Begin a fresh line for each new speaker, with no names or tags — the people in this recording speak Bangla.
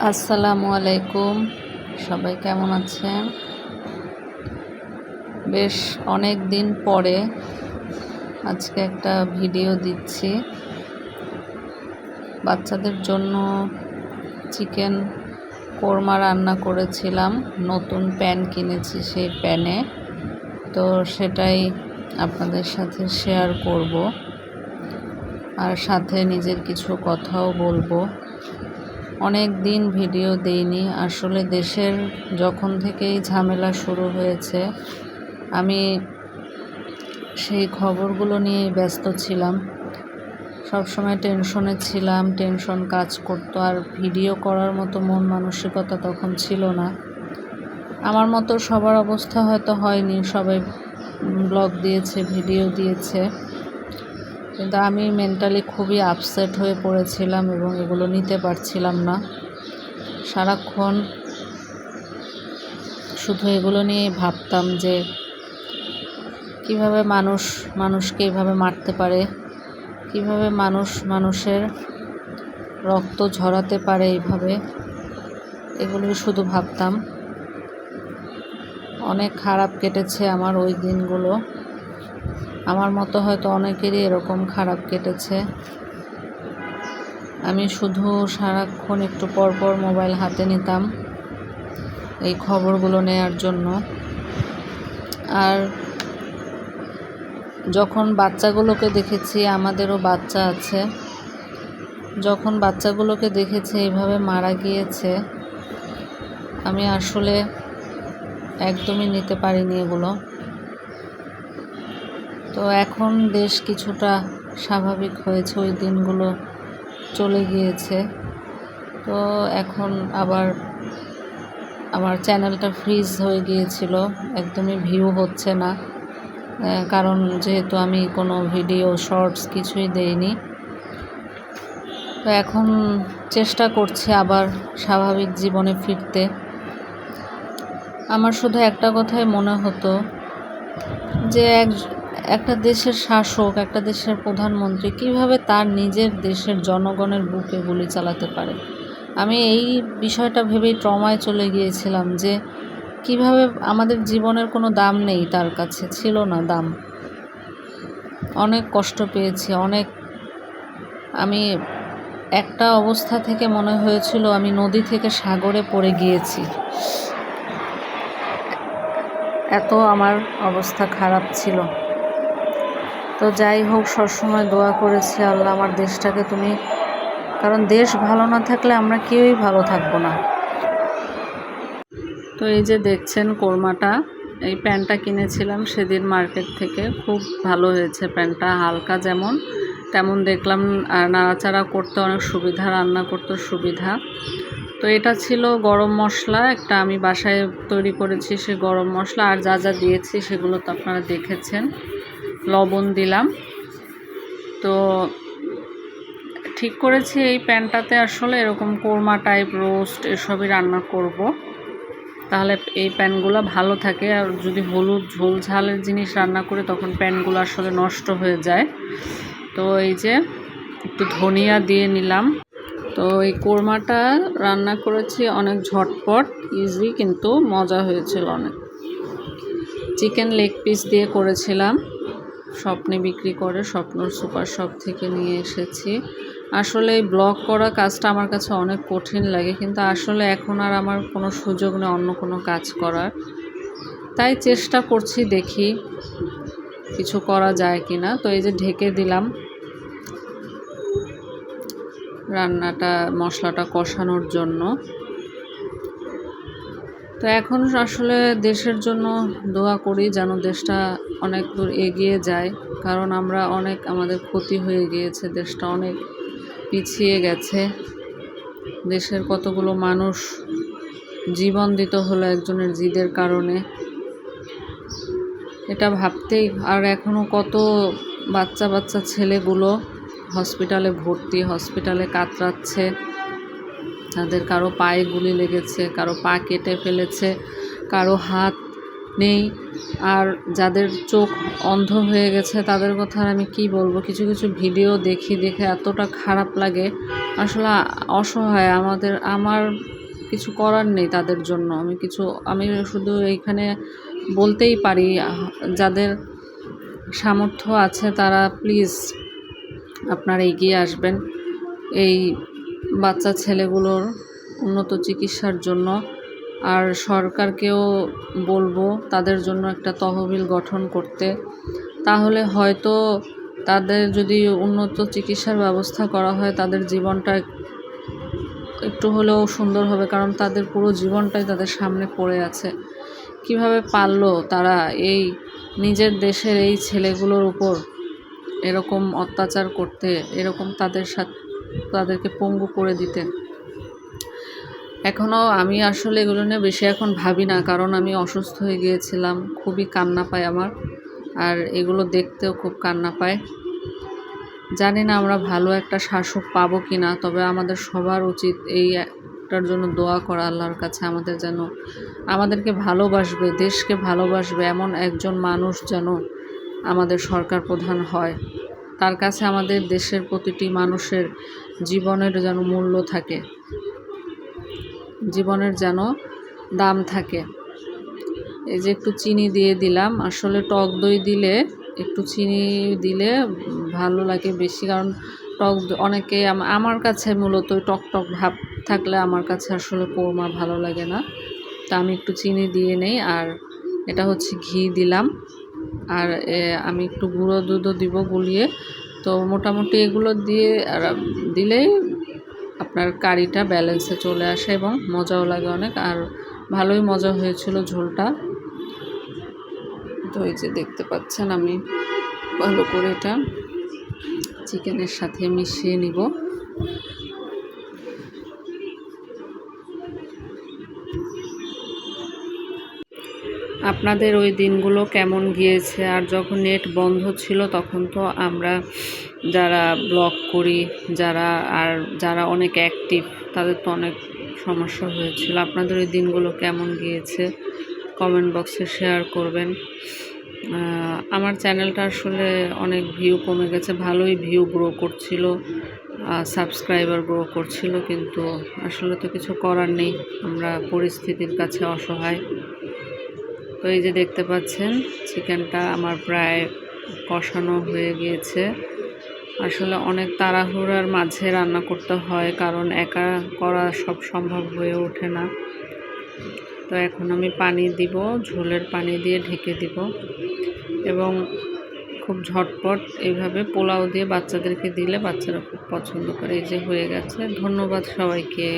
আসসালামু আলাইকুম। সবাই কেমন আছেন? বেশ অনেক দিন পরে আজকে একটা ভিডিও দিচ্ছি। বাচ্চাদের জন্য চিকেন কোরমা রান্না করেছিলাম। নতুন প্যান কিনেছি সেই প্যানে। তো সেটাই আপনাদের সাথে শেয়ার করব। আর সাথে নিজের কিছু কথাও বলব। অনেক দিন ভিডিও দেইনি। আসলে দেশের যখন থেকেই ঝামেলা শুরু হয়েছে, আমি সেই খবরগুলো নিয়ে ব্যস্ত ছিলাম। সবসময় টেনশনে ছিলাম, টেনশন কাজ করতো, আর ভিডিও করার মতো মন মানসিকতা তখন ছিল না। আমার মতো সবার অবস্থা হয়তো হয়নি, সবাই ব্লগ দিয়েছে, ভিডিও দিয়েছে। কিন্তু আমি মেন্টালি খুবই আপসেট হয়ে পড়েছিলাম এবং এগুলো নিতে পারছিলাম না। সারাক্ষণ শুধু এগুলো নিয়েই ভাবতাম যে কীভাবে মানুষ, মানুষকে এভাবে মারতে পারে, কীভাবে মানুষ মানুষের রক্ত ঝরাতে পারে এইভাবে, এগুলোই শুধু ভাবতাম। অনেক খারাপ কেটেছে আমার ওই দিনগুলো। আমার মতো হয়তো অনেকেরই এরকম খারাপ কেটেছে। আমি শুধু সারাক্ষণ একটু পর পর মোবাইল হাতে নিতাম এই খবরগুলো নেয়ার জন্য। আর যখন বাচ্চাগুলোকে দেখেছি, আমাদেরও বাচ্চা আছে। যখন বাচ্চাগুলোকে দেখেছি এইভাবে মারা গিয়েছে, আমি আসলে একদমই নিতে পারিনি এগুলো। তো এখন দেশ কিছুটা স্বাভাবিক হয়েছে, ওই দিনগুলো চলে গিয়েছে। তো এখন আবার, আমার চ্যানেলটা ফ্রিজ হয়ে গিয়েছিল, একদমই ভিউ হচ্ছে না। কারণ যেহেতু আমি কোনো ভিডিও শর্টস কিছুই দেইনি। তো এখন চেষ্টা করছি আবার স্বাভাবিক জীবনে ফিরতে। আমার শুধু একটা কথাই মনে হতো, যে এক একটা দেশের শাসক, একটা দেশের প্রধানমন্ত্রী কীভাবে তার নিজের দেশের জনগণের বুকে গুলি চালাতে পারে? আমি এই বিষয়টা ভেবেই ট্রমায় চলে গিয়েছিলাম যে কীভাবে আমাদের জীবনের কোনো দাম নেই তার কাছে, ছিল না দাম। অনেক কষ্ট পেয়েছি, অনেক আমি একটা অবস্থা থেকে মনে হয়েছিল আমি নদী থেকে সাগরে পড়ে গিয়েছি। এত আমার অবস্থা খারাপ ছিল। তো যাই হোক, সবসময় দোয়া করেছি আল্লাহ আমার দেশটাকে তুমি, কারণ দেশ ভালো না থাকলে আমরা কেউই ভালো থাকব না। তো এই যে দেখছেন কোরমাটা, এই প্যান্টটা কিনেছিলাম সেদিন মার্কেট থেকে, খুব ভালো হয়েছে প্যান্টটা, হালকা যেমন, তেমন দেখলাম নাড়াচাড়া করতে অনেক সুবিধা, রান্না করতে সুবিধা। তো এটা ছিল গরম মশলা, একটা আমি বাসায় তৈরি করেছি সে গরম মশলা, আর যা যা দিয়েছি সেগুলো তো আপনারা দেখেছেন। লবণ দিলাম। তো ঠিক করেছি এই প্যানটাতে আসলে এরকম কোরমা টাইপ রোস্ট এসবই রান্না করব। তাহলে এই প্যানগুলো ভালো থাকে। আর যদি হলুদ ঝোল ঝালের জিনিস রান্না করে তখন প্যানগুলো আসলে নষ্ট হয়ে যায়। তো এই যে একটু ধনিয়া দিয়ে নিলাম। তো এই কোরমাটা রান্না করেছি অনেক ঝটপট ইজি কিন্তু মজা হয়েছিল অনেক। চিকেন লেগ পিস দিয়ে করেছিলাম। স্বপ্নে বিক্রি করে, স্বপ্নর সুপার শপ থেকে নিয়ে এসেছি। আসলে এই ব্লগ করা কাজটা আমার কাছে অনেক কঠিন লাগে, কিন্তু আসলে এখন আর আমার কোনো সুযোগ নেই অন্য কোনো কাজ করার। তাই চেষ্টা করছি দেখি কিছু করা যায় কি না তো এই যে ঢেকে দিলাম। রান্নাটা, মশলাটা কষানোর জন্য। তো এখন আসলে দেশের জন্য দোয়া করি যেন দেশটা অনেক দূর এগিয়ে যায়, কারণ আমরা অনেক আমাদের ক্ষতি হয়ে গিয়েছে, দেশটা অনেক পিছিয়ে গেছে। দেশের কতগুলো মানুষ জীবন দিতে হলো একজনের জিদের কারণে। এটা ভাবতেই, আর এখনও কত বাচ্চা বাচ্চা ছেলেগুলো হসপিটালে ভর্তি, হসপিটালে কাতরাচ্ছে, তাদের কারও পায়ে গুলি লেগেছে, কারও পা কেটে ফেলেছে, কারও হাত নেই। আর যাদের চোখ অন্ধ হয়ে গেছে, তাদের কথা আমি কি বলব? কিছু কিছু ভিডিও দেখি, দেখে এতটা খারাপ লাগে। আসলে অসহায়। আমাদের, আমার কিছু করার নেই তাদের জন্য। আমি কিছু, আমি শুধু এইখানে বলতেই পারি, যাদের সামর্থ্য আছে তারা প্লিজ আপনারা এগিয়ে আসবেন। এই বাচ্চা ছেলেগুলোর উন্নত চিকিৎসার জন্য। আর সরকারকেও বলব তাদের জন্য একটা তহবিল গঠন করতে। তাহলে হয়তো তাদের যদি উন্নত চিকিৎসার ব্যবস্থা করা হয়, তাদের জীবনটা একটু হলেও সুন্দর হবে, কারণ তাদের পুরো জীবনটাই তাদের সামনে পড়ে আছে। কীভাবে পারল তারা এই নিজের দেশের এই ছেলেগুলোর উপর এরকম অত্যাচার করতে, এরকম তাদের সাথে, তাদেরকে পঙ্গু করে দিতে? এখনও আমি আসলে এগুলো নিয়ে বেশি এখন ভাবি না, কারণ আমি অসুস্থ হয়ে গিয়েছিলাম, খুবই কান্না পায় আমার, আর এগুলো দেখতেও খুব কান্না পায়। জানি না আমরা ভালো একটা শাসক পাবো কি না তবে আমাদের সবার উচিত এই একটার জন্য দোয়া করা আল্লাহর কাছে, আমাদের যেন, আমাদেরকে ভালোবাসবে, দেশকে ভালোবাসবে, এমন একজন মানুষ যেন আমাদের সরকার প্রধান হয়। তার কাছে আমাদের দেশের প্রতিটি মানুষের জীবনের যেন মূল্য থাকে। জীবনের যেন দাম থাকে। এই যে একটু চিনি দিয়ে দিলাম। আসলে টক দই দিলে, একটু চিনি দিলে ভালো লাগে বেশি। কারণ টক অনেকে আম- আমার কাছে মূলত টক টক ভাব থাকলে আমার কাছে আসলে কোরমা ভালো লাগে না। তা আমি একটু চিনি দিয়ে নেই। আর এটা হচ্ছে ঘি দিলাম। আর আমি একটু গুঁড়ো দুধও দিব গুলিয়ে। তো মোটামুটি এগুলো দিয়ে দিলেই আপনার কারিটা ব্যালেন্সে চলে আসে এবং মজাও লাগে অনেক। আর ভালোই মজা হয়েছিল ঝোলটা। তো এই যে দেখতে পাচ্ছেন আমি ভালো করে এটা চিকেনের সাথে মিশিয়ে নিব। আপনাদের ওই দিনগুলো কেমন গিয়েছে? আর যখন নেট বন্ধ ছিল তখন তো আমরা যারা ব্লগ করি, যারা আর যারা অনেক অ্যাক্টিভ তাদের তো অনেক সমস্যা হয়েছিল। আপনাদের ওই দিনগুলো কেমন গিয়েছে? কমেন্ট বক্সে শেয়ার করবেন। আমার চ্যানেলটা আসলে অনেক ভিউ কমে গেছে, ভালোই ভিউ গ্রো করছিল সাবস্ক্রাইবার গ্রো করছিল, কিন্তু আসলে তো কিছু করার নেই। আমরা পরিস্থিতির কাছে অসহায়। তো এই যে দেখতে পাচ্ছেন চিকেনটা আমার প্রায় কষানো হয়ে গিয়েছে। আসলে অনেক তাড়াহুড়ার মাঝে রান্না করতে হয়, কারণ একা করা সব সম্ভব হয়ে ওঠে না। তো এখন আমি পানি দিব, ঝোলের পানি দিয়ে ঢেকে দিব এবং খুব ঝটপট এইভাবে পোলাও দিয়ে বাচ্চাদেরকে দিলে বাচ্চারা খুব পছন্দ করে। এই যে হয়ে গেছে। ধন্যবাদ সবাইকে।